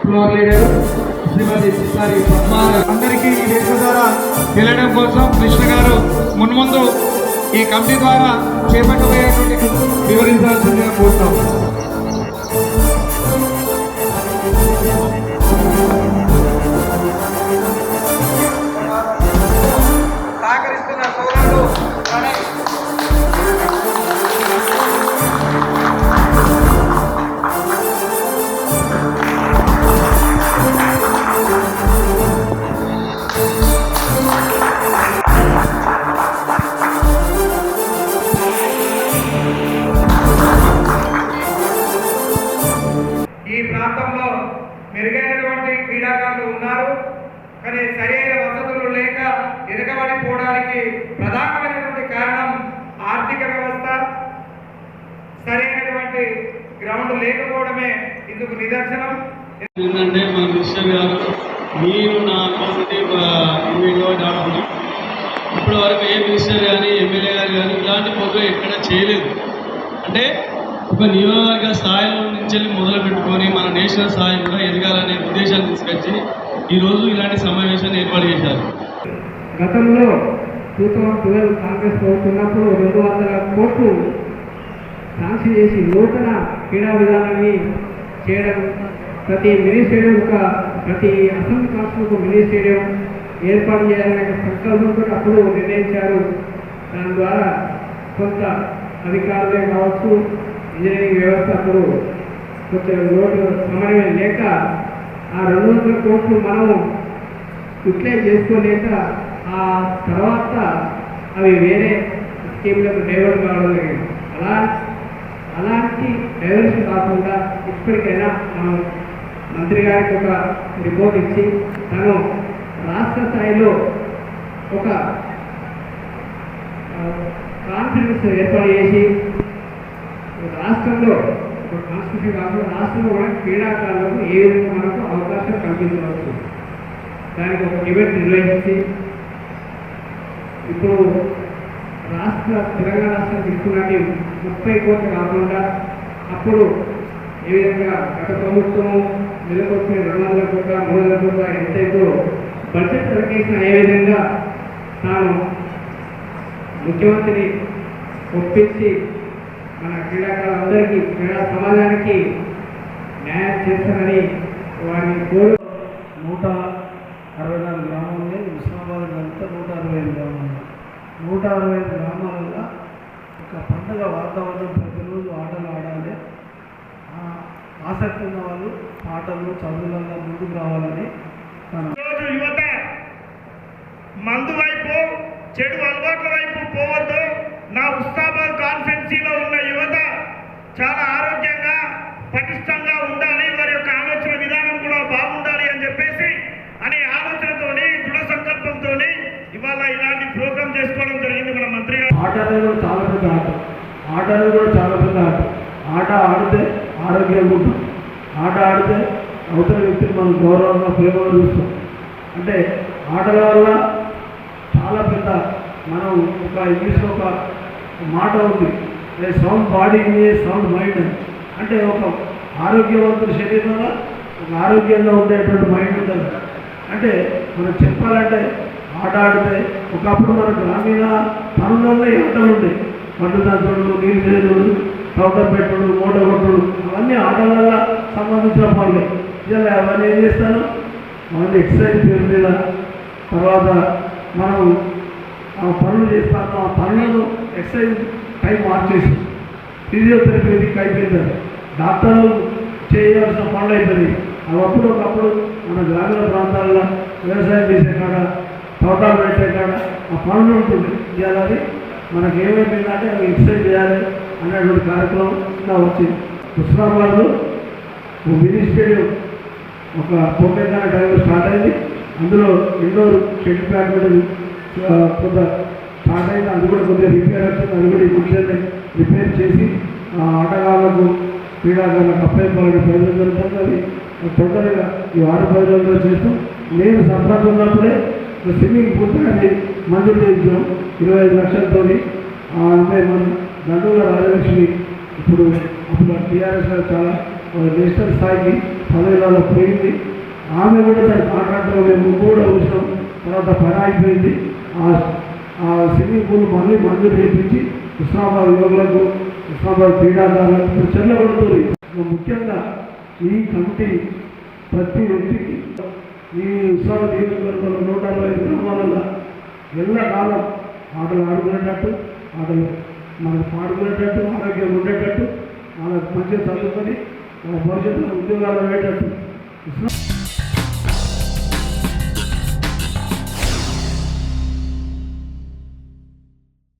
Floor leader శ్రీమతి sorry అందరికీ ఈ వేదిక ద్వారా వెళ్ళడం కోసం కృష్ణ గారు మున్ముందు ఈ కమిటీ ద్వారా చేపట్టబోయేటువంటి వివరించాల్సిందిగా కోరుతాం. వెనుకబడిపోవడానికి ప్రధానమైనటువంటి కారణం ఆర్థిక వ్యవస్థ. సరైనటువంటి గ్రౌండ్ లేకపోవడమే ఇందుకు నిదర్శనం. ఏంటంటే మన మినిస్టర్ గారు మీరు నా కమ్యూనిటీ ఇన్వైట్లో ఆడుతున్నాం ఇప్పటి వరకు ఏ మినిస్టర్ కానీ ఎమ్మెల్యే గారు కానీ ఇలాంటి ప్రోగ్రాం ఎక్కడ చేయలేదు. అంటే ఒక నియోజకవర్గ స్థాయిలో నుంచి మొదలు పెట్టుకొని మన నేషనల్ స్థాయి కూడా ఎదగాలనే ఉద్దేశాన్ని తీసుకొచ్చి ఈరోజు ఇలాంటి సమావేశాన్ని ఏర్పాటు చేశారు. గతంలో టూ థౌజండ్ ట్వెల్వ్ కాంగ్రెస్ ప్రభుత్వం రెండు వందల కోట్లు శాంక్షన్ చేసి నూతన క్రీడా విధానాన్ని చేయడం ప్రతి మినీ స్టేడియం ఒక ప్రతి అసెంబ్లీ కాన్స్టిట్యూట్ ఒక మినీ స్టేడియం ఏర్పాటు చేయాలనే సంకల్పంతో అప్పుడు నిర్ణయించారు. దాని ద్వారా కొంత అధికారులే కావచ్చు ఇంజనీరింగ్ వ్యవస్థ అప్పుడు కొంచెం లోటు సమన్వయం లేక ఆ రెండు వందల కోట్లు మనము ఇట్లే చేసుకోలేక ఆ తర్వాత అవి వేరే స్కీమ్లకు డైవర్ట్ కావడం జరిగింది. అలా అలాంటి డైవర్షన్ కాకుండా ఇప్పటికైనా మనం మంత్రి గారికి ఒక రిపోర్ట్ ఇచ్చి తను రాష్ట్ర స్థాయిలో ఒక కాన్ఫరెన్స్ ఏర్పాటు చేసి రాష్ట్రంలో ఒక కాన్స్టిట్యూషన్ కాకుండా రాష్ట్రంలో కూడా క్రీడాకారులకు ఏ విధంగా మనకు అవకాశం కల్పించవచ్చు. దానికి ఒక ఈవెంట్ నిర్వహించి ఇప్పుడు రాష్ట్ర తెలంగాణ రాష్ట్రం తీసుకున్నట్టు ముప్పై కోట్లు కాకుండా అప్పుడు ఏ విధంగా గత ప్రభుత్వము నెలకొచ్చిన రెండు వందల కోట్ల మూడు వందల కోట్ల ఎంతైతే బడ్జెట్ ప్రకటించిన ఏ విధంగా తాను ముఖ్యమంత్రిని ఒప్పించి మన క్రీడాకారులందరికీ క్రీడా సమాజానికి న్యాయం చేస్తానని వారిని కోరు నూట అరవై నాలుగు గ్రామాలు ఉన్నాయి హుస్నాబాద్ నూట అరవై ఐదు గ్రామాలు నూట అరవై ఐదు గ్రామాలలో ఒక పండుగ వాతావరణం ప్రతిరోజు ఆటలు ఆడాలి. ఆసక్తి ఉన్న వాళ్ళు ఆటలు చదువులలో ముందుకు రావాలని యువత మందు వైపు చెడు అలవాట్ల వైపు చేసుకోవడం జరిగింది మన మంత్రి గారు. ఆట అనేది కూడా చాలా పెద్ద ఆట. ఆట అనేది కూడా చాలా పెద్ద ఆట. ఆట ఆడితే ఆరోగ్యంగా ఉంటాం ఆట ఆడితే అవతల వ్యక్తిని మనం గౌరవంగా ప్రేమగా చూస్తాం. అంటే ఆటల వల్ల చాలా పెద్ద మనం ఒక ఇంగ్లీష్లో ఒక మాట ఉంది. సౌండ్ బాడీ సౌండ్ మైండ్ అని. అంటే ఒక ఆరోగ్యవంతుల శరీరంలో ఒక ఆరోగ్యంగా ఉండేటువంటి మైండ్ ఉంటుంది అంటే మనం చెప్పాలంటే ఆట ఆడితే ఒకప్పుడు మన గ్రామీణ పనులలో ఆటలు ఉండేవి మడ్డు దంతుడు నీళ్ళు చేదుడు పౌడర్ పెట్టుడు మూట కొట్టుడు అవన్నీ ఆటల సంబంధించిన పనులే. ఇలా అవన్నీ ఏం చేస్తాను? మనం ఎక్సర్సైజ్ పేరు మీద తర్వాత మనం ఆ పనులు చేస్తాము. ఆ పనులను ఎక్సర్సైజ్ టైం మార్చేసి ఫిజియోథెరపీకి అయిపోయింది డాక్టర్లు చేయాల్సిన పనులు అయిపోయినాయి. అప్పుడు ఒకప్పుడు మన గ్రామీణ ప్రాంతాల్లో వ్యవసాయం చేసే కాడ తోటాలు పెట్టే కాడ ఆ పనులు ఉంటుంది. ఇవాళ అది మనకి ఏమైపోయిందంటే అవి ఎక్సర్సైజ్ చేయాలి అనేటువంటి కార్యక్రమం ఇలా వచ్చింది. హుస్నాబాద్లో ఒక మినీ స్టేడియం ఒక పోకేకాన టైంలో స్టార్ట్ అయింది. అందులో ఇండోర్ షెడ్ బ్యాడ్మింటన్ ఆ, కొంత స్టార్ట్ అయింది. అది కూడా కొద్దిగా రిపేర్ వచ్చింది. అది కూడా ఈ రిపేర్ చేసి ఆ ఆటగాళ్ళకు క్రీడాకారులకు అప్పయ్యాలని ప్రయోజనం జరుగుతుంది. అది తొందరగా ఈ వారం ప్రయోజనంలో చేస్తూ. నేను సంప్రదించినప్పుడే ఉన్నప్పుడే స్విమ్మింగ్ పూల్ అది మంజూరు చేయించాం ఇరవై ఐదు లక్షలతో అంటే మన దండూల రాజలక్ష్మి ఇప్పుడు అప్పుడు టీఆర్ఎస్ చాలా నేషనల్ స్థాయికి పదవిలో పోయింది. ఆమె కూడా తన కాంట్రాక్టర్ మేము కూడా చూసినాం తర్వాత పని అయిపోయింది ఆ ఆ స్విమ్మింగ్ పూల్ మళ్ళీ మంజూరు చేయించి కృష్ణాబాద్ యువకులకు కృష్ణాబాద్ క్రీడాకారులకు చెల్లబడుతుంది ముఖ్యంగా ఈ కమిటీ ప్రతి వ్యక్తికి ఈ ఉత్సవ నియోజకవర్గంలో నూట అరవై గ్రామాలలో ఎల్ల కాలం ఆటలు ఆడుకునేటట్టు ఆటలు మనకు పాడుకునేటట్టు ఆరోగ్యం ఉండేటట్టు మనకు మంచిగా చదువుకొని మన భవిష్యత్తులో ఉద్యోగాలు అయ్యేటట్టు.